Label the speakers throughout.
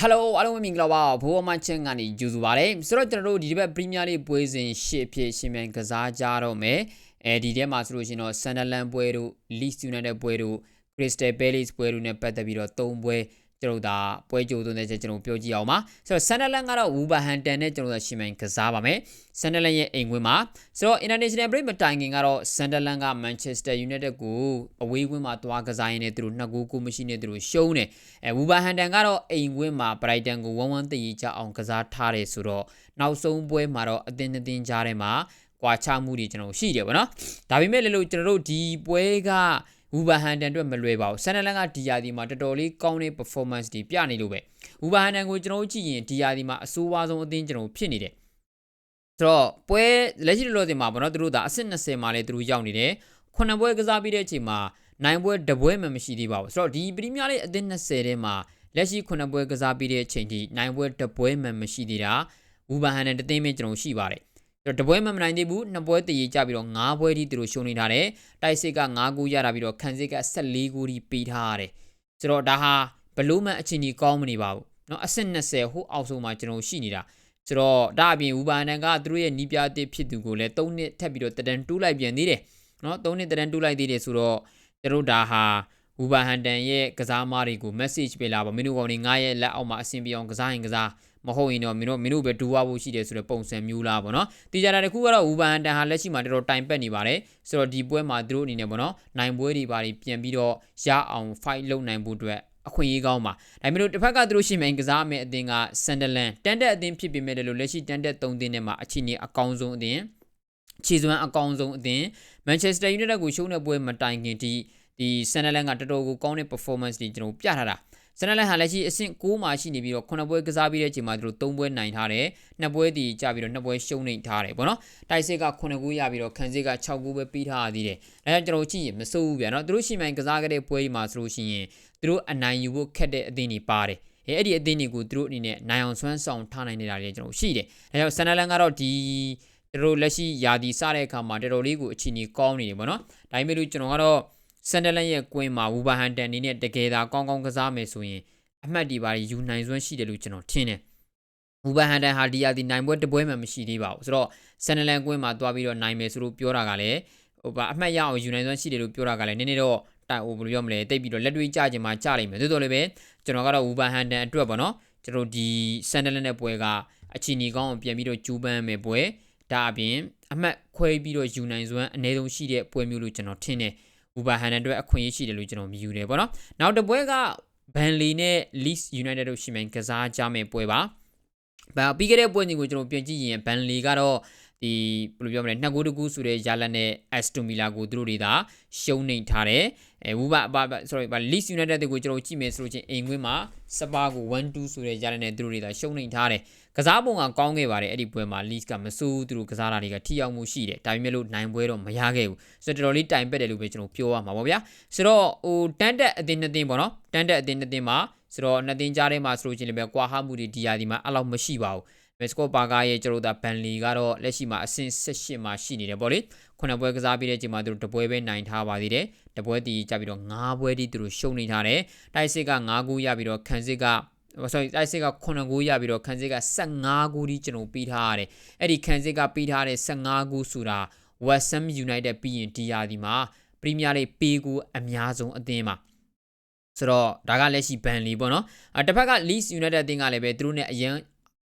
Speaker 1: Hello အားလုံးပဲမင်္ဂလာပါဘိုးအမချင်းကနေကြိုဆိုပါရစေဆိုတော့ကျွန်တော်တို့ဒီတစ်ပတ်ပရီးမီးယားလိပွဲစဉ်ရှစ်အဖြစ်ရှင်မြန်ကစားကြတော့မယ်အဲဒီထဲမှာဆိုလို့ရှိရင်တော့ Sunderland ပွဲတို့ Leeds United ပွဲတို့ Crystal Palace ပွဲတို့နဲ့ပတ်သက်ပြီးတော့၃ပွဲ ကျွန်တော်တို့ဒါပွဲကြိုသွင်းတဲ့ချက်ကျွန်တော်ပြောကြည့်အောင်ပါဆိုတော့ Sunderland ကတော့ Wolverhampton နဲ့ကျွန်တော်တို့ရှင်မြန်ကစားပါမယ် Sunderland ရဲ့အိမ်ခွင်းမှာဆိုတော့ International Break မတိုင်ခင်ကတော့ Sunderland က Manchester United ကိုအဝေးခွင်းမှာသွားကစားရင်းနဲ့သူတို့နှစ်ဂိုးကိုမရှိနဲ့သူတို့ရှုံးတယ်အဲ Wolverhampton ကတော့အိမ်ခွင်းမှာ Brighton ကို1-1တည်ကြအောင်ကစားထားတယ်ဆိုတော့နောက်ဆုံးပွဲမှာတော့အသင်းအသင်းကြားထဲမှာကွာခြားမှုတွေကျွန်တော်ရှိတယ်ဗောနော်ဒါပေမဲ့လည်းလို့ကျွန်တော်တို့ဒီပွဲက ဝူဘာဟန်တန်အတွက်မလွယ်ပါဘူးဆန်နလန်ကဒီယာဒီမှာတော်တော်လေးကောင်းတဲ့ performance တွေပြနေလို့ပဲဝူဘာဟန်တန်ကိုကျွန်တော်တို့ကြည့်ရင်ဒီယာဒီမှာအဆိုးဝါးဆုံးအသင်းကျွန်တော်ဖြစ်နေတယ်ဆိုတော့ပွဲလက်ရှိလောလောဆယ်မှာပေါ့နော်သူတို့ဒါအဆင့်20မှာလည်းသူတို့ရောက်နေတယ်ခုနှစ်ပွဲကစားပြီးတဲ့အချိန်မှာနိုင်ပွဲတပွဲမှမရှိသေးပါဘူးဆိုတော့ဒီပရီးမီးယားလိအသင်း20ထဲမှာလက်ရှိခုနှစ်ပွဲကစားပြီးတဲ့အချိန်ထိနိုင်ပွဲတပွဲမှမရှိသေးတာဝူဘာဟန်တန်တသိန်းပဲကျွန်တော်ရှိပါတယ် တော့တပွဲမှမနိုင်သေးဘူးနှစ်ပွဲတည်ကြပြီးတော့၅ပွဲထိသူတို့ရှုံးနေထားတယ်တိုက်စစ်က9ဂိုးရတာပြီးတော့ခံစစ်က14ဂိုးထိပေးထားရတယ်ဆိုတော့ဒါဟာဘလို့မှအချိန်ကြီးကောင်းမနေပါဘူးเนาะအဆင့်20ဟိုအောက်ဆုံးမှာကျွန်တော်ရှိနေတာဆိုတော့ဒါအပြင်ဝူဘာနန်ကသူတို့ရဲ့နီးပြတစ်ဖြစ်သူကိုလည်း3နှစ်ထပ်ပြီးတော့တဒန်တူးလိုက်ပြန်သေးတယ်เนาะ3နှစ်တဒန်တူးလိုက်သေးတယ်ဆိုတော့ကျွန်တော်ဒါဟာဝူဘာဟန်တန်ရဲ့ကစားမားတွေကို message ပေးလာပါမင်းတို့ကောင်တွေငါရဲ့လက်အောက်မှာအဆင်ပြေအောင်ကစားရင်ကစား မဟုတ်ရင်တော့မင်းတို့မင်းတို့ပဲဒူဝဖို့ရှိတယ်ဆိုတဲ့ပုံစံမျိုးလားပေါ့နော်တီကြတာတခုကတော့ဝူဘန်တန်ဟာလက်ရှိမှာတော်တော်တိုင်ပတ်နေပါတယ်ဆိုတော့ဒီပွဲမှာသူတို့အနေနဲ့ပေါ့နော်နိုင်ပွဲတွေပါပြန်ပြီးတော့ရအောင် fight လုပ်နိုင်ဖို့အတွက်အခွင့်အရေးကောင်းပါဒါပေမဲ့တစ်ဖက်ကသူတို့ရှိမှန်ကစားမယ်အသင်းက Sunderland တန်တက်အသင်းဖြစ်ပေမဲ့လို့လက်ရှိတန်တက်၃သင်းနဲ့မှာအခြေအနေအကောင်းဆုံးအသင်းခြေစွမ်းအကောင်းဆုံးအသင်း Manchester United ကိုရှုံးတဲ့ပွဲမတိုင်ခင်ဒီဒီ Sunderland ကတော်တော်ကိုကောင်းတဲ့ performance တွေကျွန်တော်ပြထားတာ ဆန်နလက်ဟာလက်ရှိအဆင့်6မှာရှိနေပြီးတော့9ပွဲကစားပြီးတဲ့အချိန်မှာသူတို့3ပွဲနိုင်ထားတယ်2ပွဲတည်ကြပြီးတော့2ပွဲရှုံးနေထားတယ်ပေါ့နော်တိုက်စစ်က9ဂိုးရပြီးတော့ခံစစ်က6ဂိုးပဲပြီးထားရသေးတယ်ဒါကြောင့်ကျွန်တော်ကြည့်ရင်မစိုးဘူးဗျာနော်သူတို့ရှိမှန်ကစားခဲ့တဲ့ပွဲဒီမှာဆိုလို့ရှိရင်သူတို့အနိုင်ယူဖို့ခက်တဲ့အသင်းတွေပါတယ်အဲအဲ့ဒီအသင်းတွေကိုသူတို့အနေနဲ့နိုင်အောင်ဆွမ်းဆောင်ထားနိုင်နေတာလည်းကျွန်တော်ရှိတယ်ဒါကြောင့်ဆန်နလန်ကတော့ဒီသူတို့လက်ရှိယာဒီစတဲ့အခါမှာတော်တော်လေးကိုအချိန်ကြီးကောင်းနေတယ်ပေါ့နော်ဒါပေမဲ့လို့ကျွန်တော်ကတော့ ဆန်ဒလန်ရဲ့ကွင်းမှာဝူဘာဟန်တန်နေနဲ့တကယ်သာကောင်းကောင်းကစားမယ်ဆိုရင်အမှတ်ဒီပါယူနိုင်စွမ်းရှိတယ်လို့ကျွန်တော်ထင်တယ်ဝူဘာဟန်တန်ဟာဒီယာဒီနိုင်ပွဲတပွဲမှမရှိသေးပါဘူးဆိုတော့ဆန်ဒလန်ကွင်းမှာတွားပြီးတော့နိုင်မယ်ဆိုလို့ပြောတာကလည်းဟိုပါအမှတ်ရအောင်ယူနိုင်စွမ်းရှိတယ်လို့ပြောတာကလည်းနည်းနည်းတော့တိုင်ဟိုဘယ်လိုပြောမလဲတိတ်ပြီးတော့လက်တွေ့ကြခြင်းမှာကြလိမ့်မယ်သို့တော်လည်းပဲကျွန်တော်ကတော့ဝူဘာဟန်တန်အတွက်ပေါ့နော်ကျွန်တော်ဒီဆန်ဒလန်နဲ့ပွဲကအချီနီကောင်းအောင်ပြန်ပြီးတော့ကျူးပန်းမယ်ပွဲဒါအပြင်အမှတ်ခွဲပြီးတော့ယူနိုင်စွမ်းအနည်းဆုံးရှိတဲ့ပွဲမျိုးလို့ကျွန်တော်ထင်တယ် ဝူဘာဟန်နန်အတွက်အခွင့်အရေးရှိတယ်လို့ကျွန်တော်မြည်ယူတယ်ပေါ့နော်နောက်တစ်ပွဲကဘန်လီနဲ့ Leeds United တို့ရှိမှန်ကစားကြမယ့်ပွဲပါဘာပြီးခဲ့တဲ့ပွဲတွေကိုကျွန်တော်ပြန်ကြည့်ရင်ဘန်လီကတော့ ဒီဘယ်လိုပြောမလဲနှစ်ဂိုးတကူဆိုတဲ့ရလတ်နဲ့ Aston Villa ကိုသူတို့တွေသာရှုံးနေထားတယ်အဲဝူဘာဘာ sorry ဘာ Leeds United တွေကိုကျွန်တော်ကြည့်မယ်ဆိုလို့ချင်းအိမ်ခွင်းမှာစပါကို1-2ဆိုတဲ့ရလတ်နဲ့သူတို့တွေသာရှုံးနေထားတယ်ကစားပုံကကောင်းခဲ့ပါတယ်အဲ့ဒီပွဲမှာ Leeds ကမစိုးသူတို့ကစားတာတွေကထိရောက်မှုရှိတယ်ဒါပေမဲ့လို့နိုင်ပွဲတော့မရခဲ့ဘူးဆိုတော့တော်တော်လေးတိုင်ပက်တယ်လို့ပဲကျွန်တော်ပြောရမှာပေါ့ဗျာဆိုတော့ဟိုတန်တက်အသင်းနှစ်သင်းပေါ့နော်တန်တက်အသင်းနှစ်သင်းမှာဆိုတော့နှစ်သင်းကြားထဲမှာဆိုလို့ချင်းလည်းပဲကွာဟမှုတွေဒီယာဒီမှာအဲ့လောက်မရှိပါဘူး မက်စကိုပါကာရဲ့ကျွန်တော်တို့ဘန်လီကတော့လက်ရှိမှာအဆင့်18မှာရှိနေတယ်ပေါ့လေခုနှစ်ပွဲကစားပြီးတဲ့အချိန်မှာသူတို့တပွဲပဲနိုင်ထားပါသေးတယ်တပွဲတည်ကြပြီးတော့9ပွဲတိသူတို့ရှုံးနေထားတယ်တိုက်စစ်က9ဂိုးရပြီးတော့ခံစစ်က sorry တိုက်စစ်က9ဂိုးရပြီးတော့ခံစစ်က15ဂိုးဒီကျွန်တော်ပြီးထားရတယ်အဲ့ဒီခံစစ်ကပြီးထားတဲ့15ဂိုးဆိုတာ West Ham United ပြီးရင်ဒီယာဒီမှာပရီးမီးယားလိပေးကိုအများဆုံးအသင်းပါဆိုတော့ဒါကလက်ရှိဘန်လီပေါ့နော်အတစ်ဖက်က Leeds United အသင်းကလည်းပဲသူတို့ ਨੇ အရင်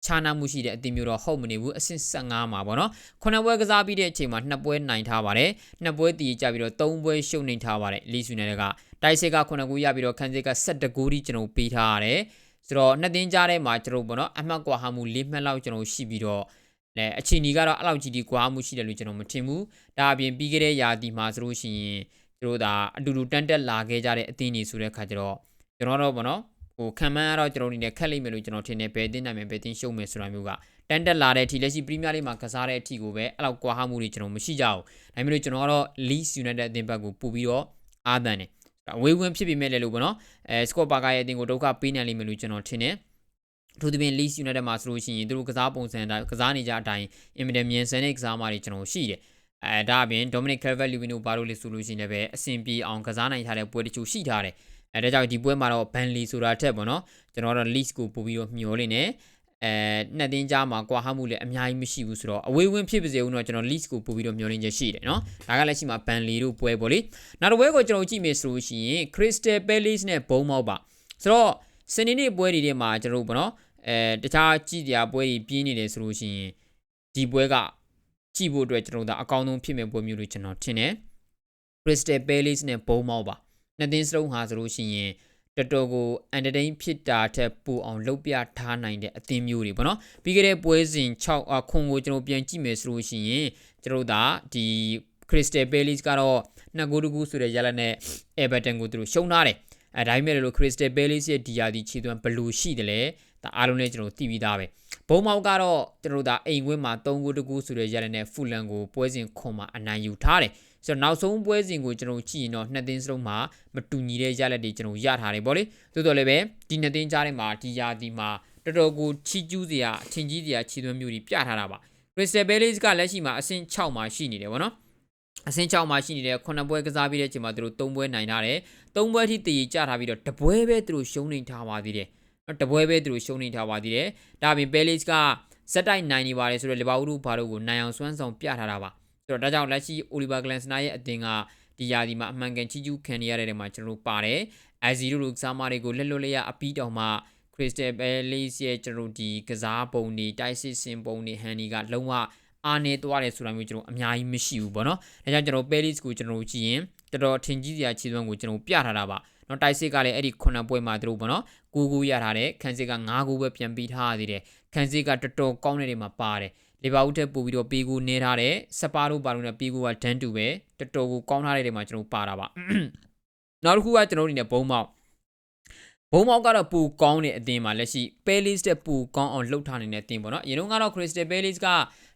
Speaker 1: ခြားနာမှုရှိတဲ့အသင်းမျိုးတော့ဟုတ်မနေဘူးအဆင့်15မှာပေါ့နော်ခုနှစ်ပွဲကစားပြီးတဲ့အချိန်မှာနှစ်ပွဲနိုင်ထားပါတယ်နှစ်ပွဲတည်ကြပြီးတော့သုံးပွဲရှုံးနေထားပါတယ် Leeds United ကတိုက်စစ်ကခုနှစ်ဂိုးရပြီးတော့ခန်းစစ်က17ဂိုးထိကျွန်တော်ပေးထားရတယ်ဆိုတော့နှစ်သင်းကြားထဲမှာကျွန်တော်ပေါ့နော်အမှတ်ကွာဟမှု၄မှတ်လောက်ကျွန်တော်ရှိပြီးတော့လဲအချိန်ကြီးကတော့အဲ့လောက်ကြီးဒီကွာမှုရှိတယ်လို့ကျွန်တော်မထင်ဘူးဒါအပြင်ပြီးခဲ့တဲ့ရာသီမှာဆိုလို့ရှိရင်တို့ဒါအတူတူတန်းတက်လာခဲ့ကြတဲ့အသင်းတွေဆိုတဲ့ခါကျတော့ကျွန်တော်တို့ပေါ့နော် ဟိုခံမှန်းကတော့ကျွန်တော်အနေနဲ့ခက်လိမ့်မယ်လို့ကျွန်တော်ထင်တယ်ဘယ်တင်းနိုင်မယ်ဘယ်တင်းရှုံးမယ်ဆိုတာမျိုးကတန်တက်လာတဲ့အထိလက်ရှိပရီးမီးယားလိမှာကစားတဲ့အထိကိုပဲအဲ့လောက်ကွာဟမှုတွေကျွန်တော်မရှိကြဘူးဒါပေမဲ့ကျွန်တော်ကတော့ Leeds United အသင်းဘက်ကိုပို့ပြီးတော့အားတန်တယ်အဝေးဝင်ဖြစ်ပြီးမဲ့လေလို့ပေါ့နော်အဲစကော့ပါကာရဲ့အသင်းကိုဒုက္ခပေးနိုင်လိမ့်မယ်လို့ကျွန်တော်ထင်တယ်ထို့သဖြင့် Leeds United မှာဆိုလို့ရှိရင်သူတို့ကစားပုံစံတိုင်းကစားနေကြအတိုင်းအင်မတန်မြန်ဆန်တဲ့ကစားမားတွေကျွန်တော်ရှိတယ်အဲဒါအပြင် Dominic Calvert-Lewin တို့ဘာလို့လဲဆိုလို့ရှိရင်လည်းပဲအဆင်ပြေအောင်ကစားနိုင်ထားတဲ့ပွဲတချို့ရှိထားတယ် အဲဒါကြောင့်ဒီပွဲမှာတော့ Burnley ဆိုတာထက်ပေါ့နော်ကျွန်တော်ကတော့ Leeds ကိုပို့ပြီးတော့မျှော်လင့်နေအဲနှစ်သင်းကြားမှာကွာဟမှုလည်းအများကြီးမရှိဘူးဆိုတော့အဝေးဝင်ဖြစ်ပါစေဦးတော့ကျွန်တော် Leeds ကိုပို့ပြီးတော့မျှော်လင့်ချက်ရှိတယ်နော်ဒါကလည်းရှိမှာ Burnley တို့ပွဲပေါ့လေနောက်တစ်ပွဲကိုကျွန်တော်ကြည့်မယ်ဆိုလို့ရှိရင် Crystal Palace နဲ့ Bournemouth ပါဆိုတော့စနေနေ့ပွဲတွေထဲမှာကျွန်တော်တို့ပေါ့နော်အဲတခြားကြည့်ကြပွဲတွေပြင်းနေတယ်ဆိုလို့ရှိရင်ဒီပွဲကကြည့်ဖို့အတွက်ကျွန်တော်တို့အကောင်းဆုံးဖြစ်မဲ့ပွဲမျိုးလို့ကျွန်တော်ထင်တယ် Crystal Palace နဲ့ Bournemouth ပါ နှစ်သင်းစလုံးဟာဆိုလို့ရှိရင်တော်တော်ကို entertain ဖြစ်တာထက်ပိုအောင်လုပ်ပြထားနိုင်တဲ့အသင်းမျိုးတွေပေါ့နော်ပြီးခဲ့တဲ့ပွဲစဉ်6အခွန်ကိုကျွန်တော်ပြန်ကြည့်မယ်ဆိုလို့ရှိရင်ကျွန်တော်ဒါဒီ Crystal Palace ကတော့နှစ်ဂိုးတကူဆိုတဲ့ရလနဲ့ Everton ကိုသူတို့ရှုံးထားတယ်အဲဒါပေမဲ့လို့ Crystal Palace ရဲ့ဒီယာဒီခြေသွမ်းဘယ်လိုရှိတယ်လဲဒါအားလုံးလည်းကျွန်တော်သိပြီးသားပဲဘုံမောက်ကတော့ကျွန်တော်ဒါအိမ်ဝင်းမှာ3ဂိုးတကူဆိုတဲ့ရလနဲ့ဖူလန်ကိုပွဲစဉ်ခွန်မှာအနိုင်ယူထားတယ် ဆိုတော့နောက်ဆုံးပွဲစဉ်ကိုကျွန်တော်ကြည့်ရင်တော့နှစ်သင်းစလုံးမှာမတူညီတဲ့ရလက်တွေကျွန်တော်ရထားတယ်ဗောလေသို့တော်လည်းပဲဒီနှစ်သင်းကြားထဲမှာဒီယာဒီမှာတော်တော်ကိုချီကျူးစရာအထင်ကြီးစရာခြေသွမ်းမျိုးတွေပြထားတာပါ Crystal Palace ကလက်ရှိမှာအဆင့်6မှာရှိနေတယ်ဗောနော်အဆင့်6မှာရှိနေတဲ့ခုနှစ်ပွဲကစားပြီးတဲ့အချိန်မှာသူတို့3ပွဲနိုင်ထားတယ်3ပွဲထိတည်ကြထားပြီးတော့တပွဲပဲသူတို့ရှုံးနေထားပါသေးတယ်တပွဲပဲသူတို့ရှုံးနေထားပါသေးတယ်ဒါပြင် Palace ကဇက်တိုက်နိုင်နေပါတယ်ဆိုတော့လီဗာပူးတို့ဘာလို့ကိုနိုင်အောင်စွမ်းဆောင်ပြထားတာပါ ဆိုတော့ဒါကြောင့်လက်ရှိ Oliver Glasner ရဲ့အသင်းကဒီယာဒီမှာအမှန်ကန်ချီကျူးခံရတဲ့နေရာမှာကျွန်တော်တို့ပါတယ်။ IZ တို့ကစားမတွေကိုလက်လွတ်လျက်အပီးတောင်မှ Crystal Palace ရဲ့ကျွန်တော်ဒီကစားပုံတွေတိုက်စစ်စင်ပုံတွေဟန်ဒီကလုံးဝအားနေသွားတယ်ဆိုတာမျိုးကျွန်တော်အများကြီးမရှိဘူးပေါ့နော်။ဒါကြောင့်ကျွန်တော် Palace ကိုကျွန်တော်ကြည့်ရင်တော်တော်ထင်ကြီးစရာခြေစွမ်းကိုကျွန်တော်ပြထားတာပါ။နော်တိုက်စစ်ကလည်းအဲ့ဒီခုနှစ်ပွဲမှာသူတို့ပေါ့နော်။9ဂိုးရထားတယ်။ခန်းစစ်က9ဂိုးပဲပြန်ပြီးထားရသေးတယ်။ခန်းစစ်ကတော်တော်ကောင်းတဲ့နေရာမှာပါတယ်။ လီဗာပူးထက်ပိုပြီးတော့ပေကူနေထားတဲ့စပါတို့ပါတို့နဲ့ပေကူကဒန်တူပဲတော်တော်ကိုကောင်းထားတဲ့နေရာမှာကျွန်တော်ပါတာပါနောက်တစ်ခုကကျွန်တော်တို့အနေနဲ့ဘုံမောက်ဘုံမောက်ကတော့ပူကောင်းတဲ့အသင်းမှာလက်ရှိ Palace တဲ့ပူကောင်းအောင်လှုပ်ထားနေတဲ့အသင်းပေါ့နော်အရင်ကတော့ Crystal Palace က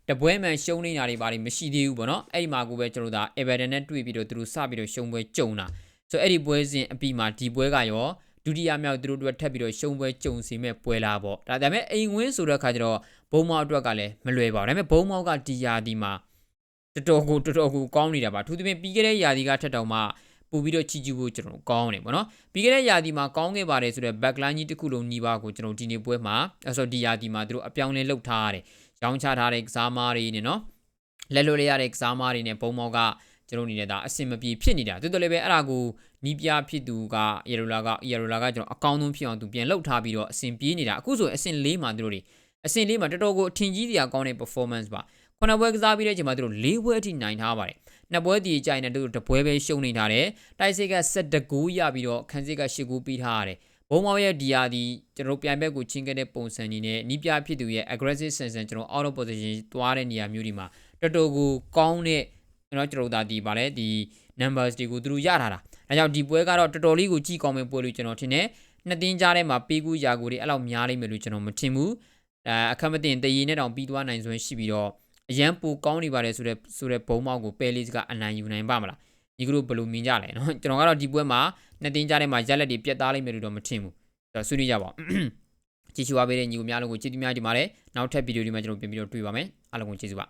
Speaker 1: တပွဲမှန်ရှုံးနေတာတွေဘာတွေမရှိသေးဘူးပေါ့နော်အဲ့ဒီမှာကိုပဲကျွန်တော်တို့ဒါ Everton နဲ့တွေ့ပြီးတော့သူတို့စပြီးတော့ရှုံးပွဲကြုံတာဆိုအဲ့ဒီပွဲစဉ်အပြီးမှာဒီပွဲကရော ဒုတိယမြောက်သူတို့အတွက်ထပ်ပြီးတော့ရှုံးပွဲကြုံစီမဲ့ပွဲလာပေါ့ဒါဒါပေမဲ့အိမ်ဝင်းဆိုတဲ့အခါကျတော့ဘုံမောက်အတွက်ကလည်းမလွယ်ပါဘူးဒါပေမဲ့ဘုံမောက်ကဒီယာဒီမှာတော်တော်ကိုတော်တော်ကိုကောင်းနေတာပါထူးသဖြင့်ပြီးခဲ့တဲ့ယာဒီကထက်တောင်မှပို့ပြီးတော့ချီကျူဖို့ကျွန်တော်ကောင်းတယ်ပေါ့နော်ပြီးခဲ့တဲ့ယာဒီမှာကောင်းခဲ့ပါတယ်ဆိုတော့ backline ကြီးတစ်ခုလုံးညီပါကိုကျွန်တော်ဒီနေ့ပွဲမှာအဲဆိုဒီယာဒီမှာသူတို့အပြောင်းလဲလုပ်ထားရတယ်ရောင်းချထားတဲ့ကစားမားတွေနဲ့နော်လက်လွတ်ရတဲ့ကစားမားတွေနဲ့ဘုံမောက်က ကျွန်တော်အနေနဲ့ဒါအဆင်မပြေဖြစ်နေတာတော်တော်လည်းပဲအဲ့ဒါကိုနီးပြဖြစ်သူကယေရိုလာကယေရိုလာကကျွန်တော်အကောင်းဆုံးဖြစ်အောင်သူပြန်လှုပ်ထားပြီးတော့အဆင်ပြေးနေတာအခုဆိုအဆင်၄မှာသူတို့တွေအဆင့်လေးမှာတော်တော်ကိုအထင်ကြီးစရာကောင်းတဲ့ performance ပါခုနပွဲကစားပြီးတဲ့အချိန်မှာသူတို့၄ပွဲအထိနိုင်ထားပါတယ်နှစ်ပွဲတည်ကြိုင်နေသူတို့တပွဲပဲရှုံးနေထားတယ်တိုက်စစ်က7ဂိုးရပြီးတော့ခန်းစစ်က8ဂိုးပြီးထားရတယ်ဘုံမောင်ရဲ့ဒီယာဒီကျွန်တော်ပြိုင်ဘက်ကိုချင်းခဲ့တဲ့ပုံစံကြီးနဲ့နီးပြဖြစ်သူရဲ့ aggressive sense ကျွန်တော် out of position သွားတဲ့နေရာမျိုးဒီမှာတော်တော်ကိုကောင်းတဲ့ ကျွန်တော်ကျွန်တော်ဒါဒီဗာလဲဒီ numbers တွေကိုသူတို့ရထားတာဒါကြောင့်ဒီပွဲကတော့တော်တော်လေးကိုကြည့်ကောင်းမဲ့ပွဲလို့ကျွန်တော်ထင်တယ်နှစ်သင်းကြားထဲမှာပေးကူရာကိုတွေအဲ့လောက်များလိမ့်မယ်လို့ကျွန်တော်မထင်ဘူးအဲအခက်မတင်တည်ရည်နဲ့တောင်ပြီးသွားနိုင်စွမ်းရှိပြီးတော့အရန်ပူကောင်းနေပါတယ်ဆိုတဲ့ဆိုတဲ့ဘုံမောက်ကိုပဲလေးကအနိုင်ယူနိုင်ပါမလားဒီကလိုဘယ်လိုမြင်ကြလဲเนาะကျွန်တော်ကတော့ဒီပွဲမှာနှစ်တင်းကြားထဲမှာရက်လက်တွေပြတ်သားလိမ့်မယ်လို့တော့မထင်ဘူးဆိုတော့ဆွေးနွေးကြပါဦးကြည့်ရှုပါပေးတဲ့ညီကိုများလုံးကိုကျေးဇူးများတင်ပါတယ်နောက်ထပ်ဗီဒီယိုဒီမှာကျွန်တော်ပြန်ပြီးတော့တွေ့ပါမယ်အားလုံးကိုကျေးဇူးပါ